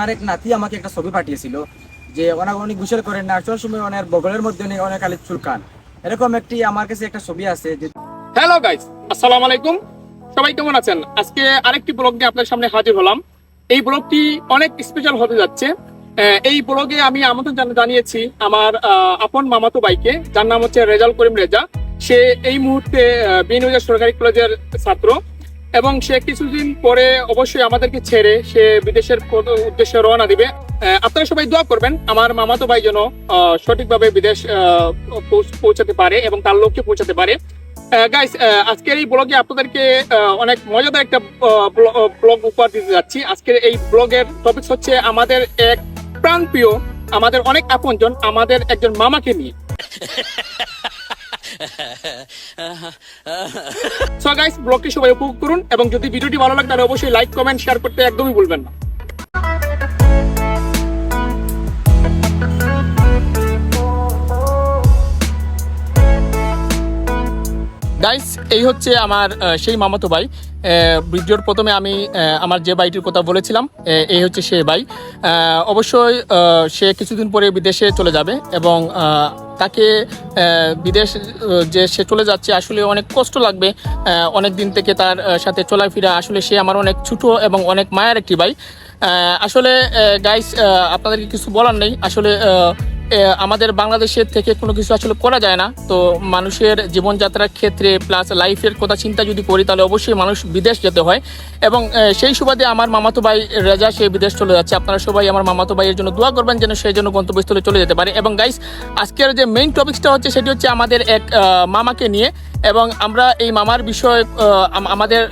ওনার এক নাতি আমাকে একটা ছবি পাঠিয়েছিল যে ওনার উনি গোসল করেন না। আসল সময় ওনার বগলের মধ্যে অনেক আলি চুলকান। এরকম একটি আমার কাছে একটা ছবি আছে যে হ্যালো গাইস, আসসালামু আলাইকুম। সবাই কেমন আছেন? আজকে আরেকটি ব্লগ নিয়ে আপনার সামনে হাজির হলাম। এই ব্লগটি অনেক স্পেশাল হতে যাচ্ছে। এই ব্লগে আমি আমন্ত্রণ জানা- জানিয়েছি আমার আপন মামাতো বাইকে যার নাম হচ্ছে রেজাল করিম রেজা। সে এই মুহূর্তে বিনজা সরকারি কলেজের ছাত্র। এবং সে কিছুদিন পরে অবশ্যই আমাদেরকে ছেড়ে সে বিদেশের উদ্দেশ্যে রওনা দিবে। আপনারা সবাই দোয়া করবেন, আমার মামাতো ভাই যেন সঠিকভাবে বিদেশ পৌঁছাতে পারে এবং তার লক্ষ্যে পৌঁছাতে পারে। গাইস আজকের এই ব্লগে আপনাদেরকে অনেক মজাদার একটা ব্লগ উপহার দিতে যাচ্ছি। আজকের এই ব্লগের টপিক হচ্ছে আমাদের এক প্রাণপ্রিয়, আমাদের অনেক আপনজন, আমাদের একজন মামাকে নিয়ে। সো গাইস ব্লগটি সবাই উপভোগ করুন এবং যদি ভিডিওটি ভালো লাগে তাহলে অবশ্যই লাইক কমেন্ট শেয়ার করতে একদমই ভুলবেন না। গাইস এই হচ্ছে আমার সেই মামাতো ভাই। ভিডিওর প্রথমে আমি আমার যে বাইটির কথা বলেছিলাম এই হচ্ছে সে আহ, অবশ্যই সে কিছুদিন পরে বিদেশে চলে যাবে এবং তাকে বিদেশ, যে সে চলে যাচ্ছে, আসলে অনেক কষ্ট লাগবে। অনেক দিন থেকে তার সাথে চলাফেরা, আসলে সে আমার অনেক ছোট এবং অনেক মায়ার একটি ভাই। আসলে গাইস আপনাদেরকে কিছু বলার নেই। আসলে আমাদের বাংলাদেশের থেকে কোনো কিছু আসলে করা যায় না। তো মানুষের জীবনযাত্রার ক্ষেত্রে প্লাস লাইফের কথা চিন্তা যদি করি, তাহলে অবশ্যই মানুষ বিদেশ যেতে হয়। এবং সেই সুবাদে আমার মামাতো ভাই রেজা, সে বিদেশ চলে যাচ্ছে। আপনারা সবাই আমার মামাতো ভাইয়ের জন্য দোয়া করবেন যেন সেই জন্য গন্তব্যস্থলে চলে যেতে পারে। এবং গাইস আজকের যে মেইন টপিকসটা হচ্ছে, সেটি হচ্ছে আমাদের এক মামাকে নিয়ে। এবং আমরা এই মামার বিষয়ে আমাদের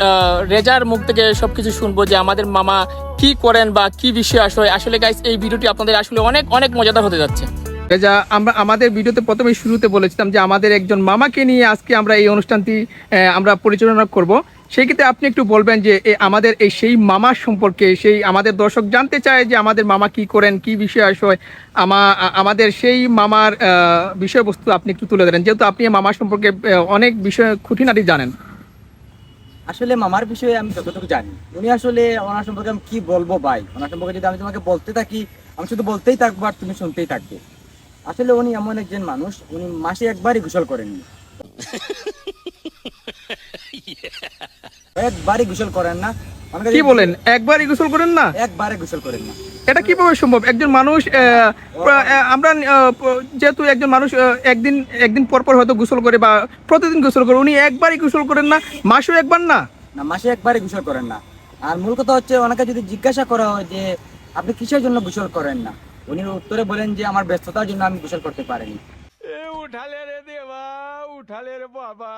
রেজার মুখ থেকে সব কিছু শুনব যে আমাদের মামা কি করেন বা কি বিষয় আসলে। আসলে গাইস এই ভিডিওটি আপনাদের আসলে অনেক অনেক মজাদার হতে যাচ্ছে। যা আমরা, আমাদের ভিডিওতে প্রথমে শুরুতে বলেছিলাম যে আমাদের একজন মামাকে নিয়ে আজকে আমরা এই অনুষ্ঠানটি আমরা পরিচালনা করব। সেই ক্ষেত্রে আপনি একটু বলবেন যে আমাদের এই সেই মামার সম্পর্কে, সেই আমাদের দর্শক জানতে চায় যে আমাদের মামা কি করেন, কি বিষয় আসয় আমা আমাদের সেই মামার বিষয়বস্তু আপনি একটু তুলে ধরেন। যেহেতু আপনি মামার সম্পর্কে অনেক বিষয় খুঁটিনাটি জানেন। আসলে মামার বিষয়ে আমি যতটুকু জানি, উনি আসলে ওনার সম্পর্কে আমি কি বলব ভাই? ওনার সম্পর্কে যদি আমি তোমাকে বলতে থাকি, আমি শুধু বলতেই থাকব আর তুমি শুনতেই থাকবে। আসলে উনি এমন একজন মানুষ উনি মাসে একবারই গোসল করেননি। একবারই গোসল করেন না। কি বলেন? একবারই গোসল করেন না? একবারে গোসল করেন না। এটা কীভাবে সম্ভব? একজন মানুষ আমরা যেহেতু একজন মানুষ একদিন একদিন পর পর হয়তো গোসল করে বা প্রতিদিন গোসল করে উনি একবারই গোসল করেন না? মাসেও একবার না? না মাসে একবারই গোসল করেন না। আর মূল কথা হচ্ছে ওনাকে যদি জিজ্ঞাসা করা হয় যে আপনি কিসের জন্য গোসল করেন না? উনি উত্তরে বলেন যে আমার ব্যস্ততার জন্য আমি গোসল করতে পারিনি। উঠালে রে দেবা উঠালে রে বাবা।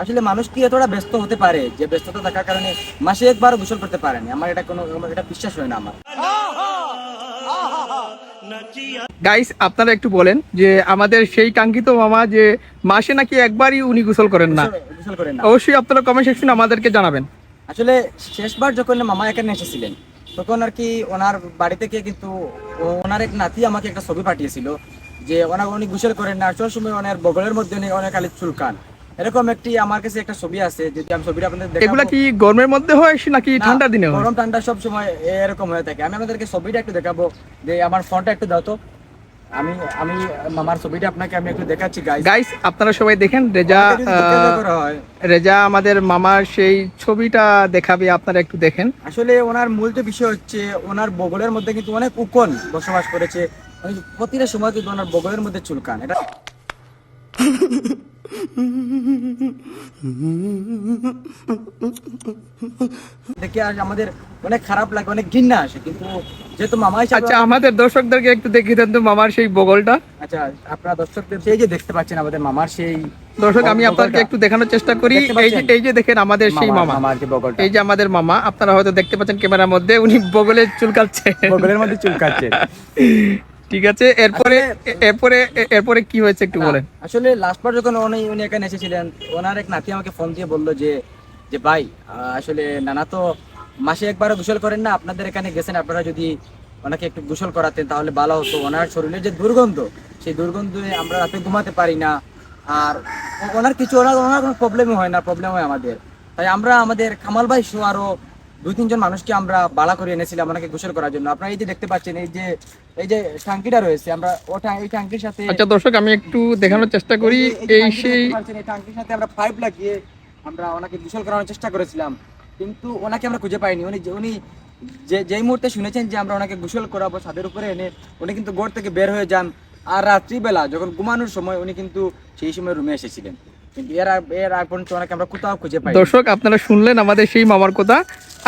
আসলে মানুষ কি এতটা ব্যস্ত হতে পারে? যে ব্যস্ততা থাকার কারণে মাসে একবার গোসল করতে আমার এটা কোনো এটা বিশ্বাস হয় না আমার। গাইস আপনারা একটু বলেন যে আমাদের সেই কাঙ্ক্ষিত মামা যে মাসে নাকি একবারই উনি গোসল করেন না। গোসল করেন না। অবশ্যই আপনারা কমেন্ট সেকশনে আমাদেরকে জানাবেন। আসলে শেষবার যখন মামা এখানে এসেছিলেন তখন আর কি ওনার বাড়ি থেকে কিন্তু ওনার এক নাতি আমাকে একটা ছবি পাঠিয়েছিল যে ওনার উনি গোসল করেন না আসল সময় ওনার বগলের মধ্যে নেই অনেক আলি চুলকান। এরকম একটি আমার কাছে একটা ছবি আছে যদি আমি ছবিটা আপনাদের এগুলা কি গরমের মধ্যে হয় নাকি ঠান্ডা দিনে হয়? গরম ঠান্ডা সব সময় এরকম হয়ে থাকে। আমি আপনাদেরকে ছবিটা একটু দেখাবো যে আমার ফোনটা একটু দাও তো। আমি আমি মামার ছবিটা আপনাকে আমি একটু দেখাচ্ছি গাইস গাইস আপনারা সবাই দেখেন রেজা আহ, রেজা আমাদের মামার সেই ছবিটা দেখাবে আপনারা একটু দেখেন। আসলে ওনার মূল যে বিষয় হচ্ছে ওনার বগলের মধ্যে কিন্তু অনেক উকন বসবাস করেছে। প্রতিটা সময় কিন্তু ওনার বগলের মধ্যে চুলকান। এটা দেখে আজ আমাদের অনেক খারাপ লাগে অনেক ঘৃণা আসে কিন্তু যেহেতু মামা আচ্ছা আমাদের দর্শকদেরকে একটু দেখিয়ে দেন তো মামার সেই বগলটা। আচ্ছা আপনারা দর্শকদের সেই যে দেখতে পাচ্ছেন আমাদের মামার সেই দর্শক আমি। আপনাকে একটু দেখানোর চেষ্টা করি। এই যে এই যে দেখেন আমাদের সেই মামা- এই যে আমাদের মামা আপনারা হয়তো দেখতে পাচ্ছেন ক্যামেরার মধ্যে উনি বগলে চুলকাচ্ছে। বগলের মধ্যে চুলকাচ্ছে। ঠিক আছে এরপরে এরপরে এরপরে কি হয়েছে একটু বলেন। আসলে লাস্টবার যখন উনি উনি এখানে এসেছিলেন ওনার এক নাতি আমাকে ফোন দিয়ে বলল যে যে ভাই আসলে নানা তো মাসে একবারও গোসল করেন না আপনাদের এখানে গেছেন আপনারা যদি ওনাকে একটু গোসল করাতেন তাহলে ভালো হতো। ওনার শরীরের যে দুর্গন্ধ সেই দুর্গন্ধে আমরা রাতে ঘুমাতে পারি না। আর ওনার কিছু ওনার ওনার কোনো প্রবলেমই হয় না প্রবলেম হয় আমাদের। তাই আমরা আমাদের কামাল ভাই সহ আরও দুই তিনজন মানুষকে আমরা বাড়া করে এনেছিলাম ওনাকে গোসল করার জন্য। আপনারা এই যে দেখতে পাচ্ছেন এই যে এই যে ট্যাঙ্কিটা রয়েছে আমরা ওটা এই ট্যাঙ্কির সাথে আচ্ছা দর্শক আমি একটু দেখানোর চেষ্টা করি। এই সেই ট্যাঙ্কির সাথে আমরা পাইপ লাগিয়ে আমরা ওনাকে গোসল করানোর চেষ্টা করেছিলাম। কিন্তু ওনাকে আমরা খুঁজে পাইনি। উনি উনি যে যেই মুহূর্তে শুনেছেন যে আমরা ওনাকে গোসল করাবো ছাদের উপরে এনে উনি কিন্তু ঘর থেকে বের হয়ে যান। আর রাত্রিবেলা যখন ঘুমানোর সময় উনি কিন্তু সেই সময় রুমে এসেছিলেন। এর আগ- এর আগ পর্যন্ত ওনাকে আমরা কোথাও খুঁজে পাই দর্শক আপনারা শুনলেন আমাদের সেই মামার কথা।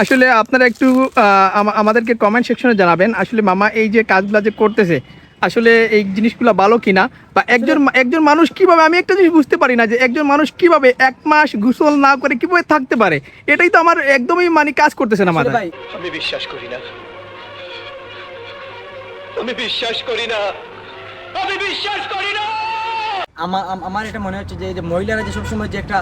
আসলে আপনারা একটু আমাদেরকে কমেন্ট সেকশনে জানাবেন আসলে মামা এই যে কাজগুলো যে করতেছে আসলে এই জিনিসগুলো ভালো কিনা? বা একজন একজন মানুষ কীভাবে আমি একটা জিনিস বুঝতে পারি না যে একজন মানুষ কীভাবে এক মাস গোসল না করে কীভাবে থাকতে পারে? এটাই তো আমার একদমই মানে কাজ করতেছে না মাথায়। আমি বিশ্বাস করি না। আমি বিশ্বাস করি না। আমি বিশ্বাস করি না। আমার আমার এটা মনে হচ্ছে যে এই যে মহিলারা যে সবসময় যে একটা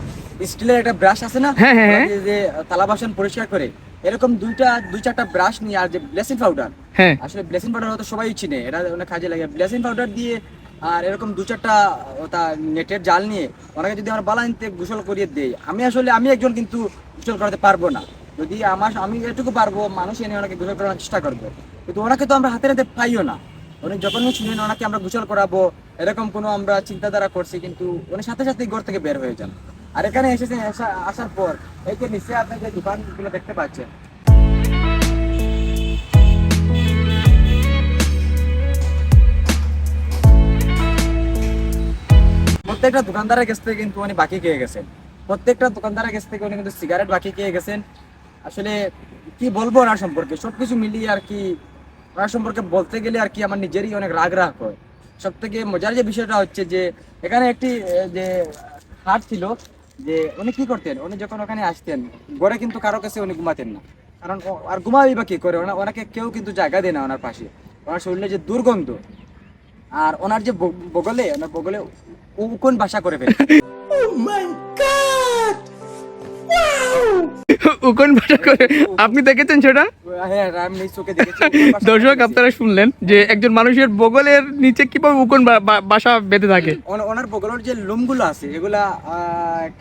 স্টিলের একটা ব্রাশ আছে না হ্যাঁ, হ্যাঁ, ওরা হ্যাঁ। যে- যে থালা বাসন পরিষ্কার করে এরকম দুইটা দুই চারটা ব্রাশ নিয়ে আর যে ব্লেসিং পাউডার হ্যাঁ। আসলে ব্লেসিং পাউডার হয়তো সবাই চিনে এটা অনেক কাজে লাগে। ব্লেসিং পাউডার দিয়ে আর এরকম দু চারটা ওটা নেটের জাল নিয়ে ওনাকে যদি আমরা বালা নিতে গোসল করিয়ে দেই আমি আসলে আমি একজন কিন্তু গোসল করাতে পারব না। যদি আমার আমি এটুকু পারব মানুষ এনে ওনাকে গোসল করানোর চেষ্টা করব। কিন্তু ওনাকে তো আমরা হাতে হাতে পাইও না। উনি যখনই শুনেন ওনাকে আমরা গোসল করাবো। এরকম কোনো আমরা চিন্তাধারা করছি, কিন্তু উনি সাথে সাথে ঘর থেকে বের হয়ে যান। আর এখানে এসেছেন আসার পর এই যে নিচে আপনি যে দোকানগুলো দেখতে পাচ্ছেন। প্রত্যেকটা দোকানদারের কাছ থেকে কিন্তু উনি বাকি খেয়ে গেছেন। প্রত্যেকটা দোকানদারের কাছ থেকে উনি কিন্তু সিগারেট বাকি খেয়ে গেছেন। আসলে কি বলব ওনার সম্পর্কে? সবকিছু মিলিয়ে আর কি, ওনার সম্পর্কে বলতে গেলে আর কি আমার নিজেরই অনেক রাগ রাগ হয়। সব থেকে মজার যে বিষয়টা হচ্ছে যে, এখানে একটি যে হাট ছিল, যে উনি কি করতেন? উনি যখন ওখানে আসতেন, গড়ে কিন্তু কারও কাছে উনি ঘুমাতেন না। কারণ আর ঘুমাবি বা কি করে? ওনা- ওনাকে কেউ কিন্তু জায়গা দেয় না ওনার পাশে। ওনার শরীরে যে দুর্গন্ধ, আর ওনার যে বগলে, ওনার বগলে কোন বাসা করে ফেলে। উকন ভাষা করে। আপনি দেখেছেন সেটা? হ্যাঁ দর্শক আপনারা শুনলেন যে একজন মানুষের বগলের নিচে কীভাবে উকন বাসা বেঁধে থাকে। ওনার বগলের যে লোমগুলো আছে এগুলা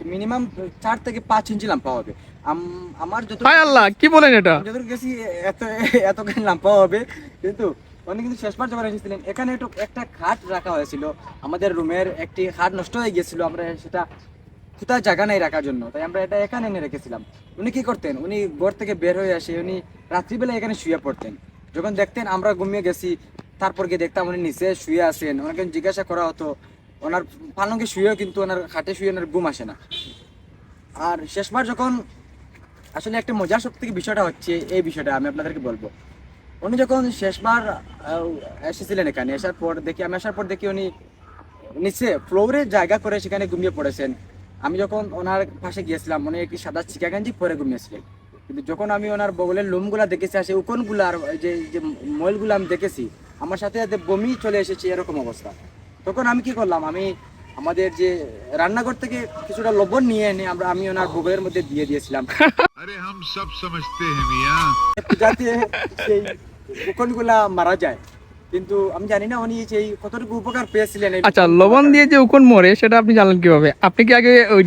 মিনিমাম চার থেকে পাঁচ ইঞ্চি লাম্পা হবে আম- আমার যত হায় আল্লাহ কি বলেন এটা? যতটুকু গেছি এত এত লাম্পা হবে কিন্তু উনি কিন্তু শেষবার যখন এসেছিলেন এখানে একটু একটা খাট রাখা হয়েছিল। আমাদের রুমের একটি খাট নষ্ট হয়ে গিয়েছিল। আমরা সেটা কোথাও জায়গা নেই রাখার জন্য। তাই আমরা এটা এখানে এনে রেখেছিলাম। উনি কি করতেন? উনি ঘর থেকে বের হয়ে আসে, উনি রাত্রিবেলা এখানে শুয়ে পড়তেন। যখন দেখতেন আমরা ঘুমিয়ে গেছি, তারপর গিয়ে দেখতাম উনি নিচে শুয়ে আসেন ওনাকে জিজ্ঞাসা করা হতো, ওনার পালঙ্কে শুয়েও কিন্তু ওনার খাটে শুয়ে ওনার ঘুম আসে না। আর শেষবার যখন আসলে একটা মজার সব থেকে বিষয়টা হচ্ছে, এই বিষয়টা আমি আপনাদেরকে বলব। উনি যখন শেষবার এসেছিলেন এখানে, আসার পর দেখি, আমি আসার পর দেখি উনি নিচে ফ্লোরে জায়গা করে সেখানে ঘুমিয়ে পড়েছেন। আমি যখন ওনার পাশে গিয়েছিলাম মনে একটি সাদা চিকা গেঞ্জি পরে ঘুমিয়েছিল। কিন্তু যখন আমি ওনার বগলের লোমগুলা দেখেছি আর সেই উকনগুলো আর যে যে ময়লগুলো আমি দেখেছি আমার সাথে সাথে বমি চলে এসেছে এরকম অবস্থা। তখন আমি কি করলাম আমি আমাদের যে রান্নাঘর থেকে কিছুটা লবণ নিয়ে এনে আমরা আমি ওনার বগলের মধ্যে দিয়ে দিয়েছিলাম। আরে হাম সব সমঝতে হ্যাঁ মিয়া। সেই উকোনগুলা মারা যায়। কিন্তু আমি জানি না উনি সেই কতটুকু উপকার পেয়েছিলেন আচ্ছা লবণ দিয়ে যে উকন মরে সেটা আপনি জানলেন কীভাবে? আপনি কি আগে ওই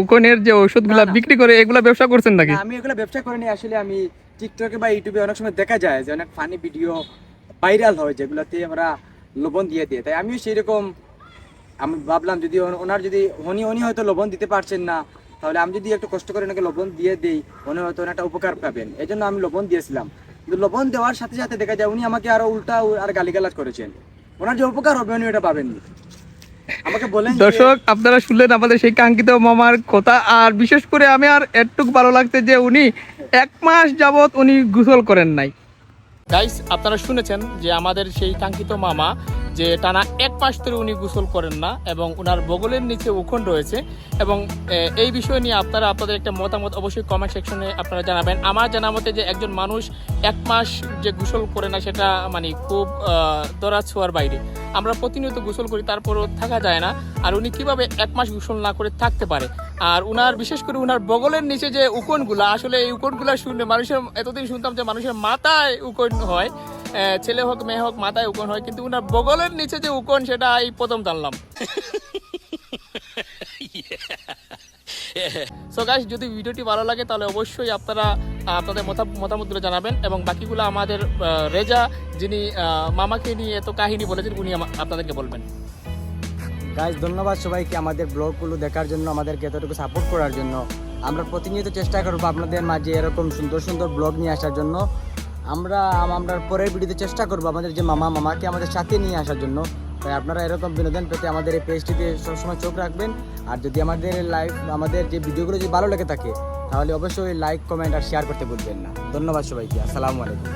উকনের যে না। বিক্রি করে এগুলা ব্যবসা করছেন নাকি? আমি এগুলো ব্যবসা করিনি আসলে আমি টিকটকে বা ইউটিউবে অনেক সময় দেখা যায় যে অনেক ফানি ভিডিও ভাইরাল হয় যেগুলোতে আমরা লবণ দিয়ে দিই। তাই আমিও সেই রকম আমি ভাবলাম যদি ওনার যদি উনি উনি হয়তো লবণ দিতে পারছেন না তাহলে আমি যদি একটু কষ্ট করে ওনাকে লবণ দিয়ে দিই উনি হয়তো একটা উপকার পাবেন। এই জন্য আমি লবণ দিয়েছিলাম। লবণ দেওয়ার সাথে সাথে দেখা যায় উনি আমাকে আরও উল্টা আর গালিগালাজ করেছেন। ওনার যে উপকার হবে, উনি ওটা পাবেননি আমাকে বলেন দর্শক, আপনারা শুনলেন আমাদের সেই কাঙ্ক্ষিত মামার কথা, আর বিশেষ করে আমি আর এটুক ভালো লাগছে যে উনি এক মাস যাবত উনি গোসল করেন নাই। গাইস আপনারা শুনেছেন যে আমাদের সেই কাঙ্ক্ষিত মামা, যে টানা এক মাস ধরে উনি গোসল করেন না এবং ওনার বগলের নিচে উখন রয়েছে এবং এই বিষয় নিয়ে আপনারা আপনাদের একটা মতামত অবশ্যই কমেন্ট সেকশনে আপনারা জানাবেন। আমার জানা মতে যে একজন মানুষ এক মাস যে গোসল করে না, সেটা মানে খুব দরা ছোঁয়ার বাইরে। আমরা প্রতিনিয়ত গোসল করি, তারপরও থাকা যায় না। আর উনি কীভাবে এক মাস গোসল না করে থাকতে পারে? আর উনার, বিশেষ করে উনার বগলের নিচে যে উকনগুলা, আসলে এই উকনগুলা শুনে মানুষের, এতদিন শুনতাম যে মানুষের মাথায় উকন হয় ছেলে হোক, মেয়ে হোক, মাথায় উকন হয়, কিন্তু উনার বগলের নিচে যে উকন, সেটা এই প্রথম জানলাম। সো গাইস যদি ভিডিওটি ভালো লাগে, তাহলে অবশ্যই আপনারা আপনাদের মতা- মতামতগুলো জানাবেন এবং বাকিগুলো আমাদের রেজা যিনি মামাকে নিয়ে এত কাহিনী বলেছেন, উনি আপনাদেরকে বলবেন। গাইজ ধন্যবাদ সবাইকে আমাদের ব্লগগুলো দেখার জন্য, আমাদেরকে এতটুকু সাপোর্ট করার জন্য। আমরা প্রতিনিয়ত চেষ্টা করব আপনাদের মাঝে এরকম সুন্দর সুন্দর ব্লগ নিয়ে আসার জন্য। আমরা আমরা পরের ভিডিওতে চেষ্টা করব আমাদের যে মামা, মামাকে আমাদের সাথে নিয়ে আসার জন্য। তাই আপনারা এরকম বিনোদন পেতে আমাদের এই পেজটিতে সবসময় চোখ রাখবেন। আর যদি আমাদের লাইভ আমাদের যে ভিডিওগুলো যদি ভালো লেগে থাকে, তাহলে অবশ্যই লাইক কমেন্ট আর শেয়ার করতে ভুলবেন না। ধন্যবাদ সবাইকে। আসসালামু আলাইকুম।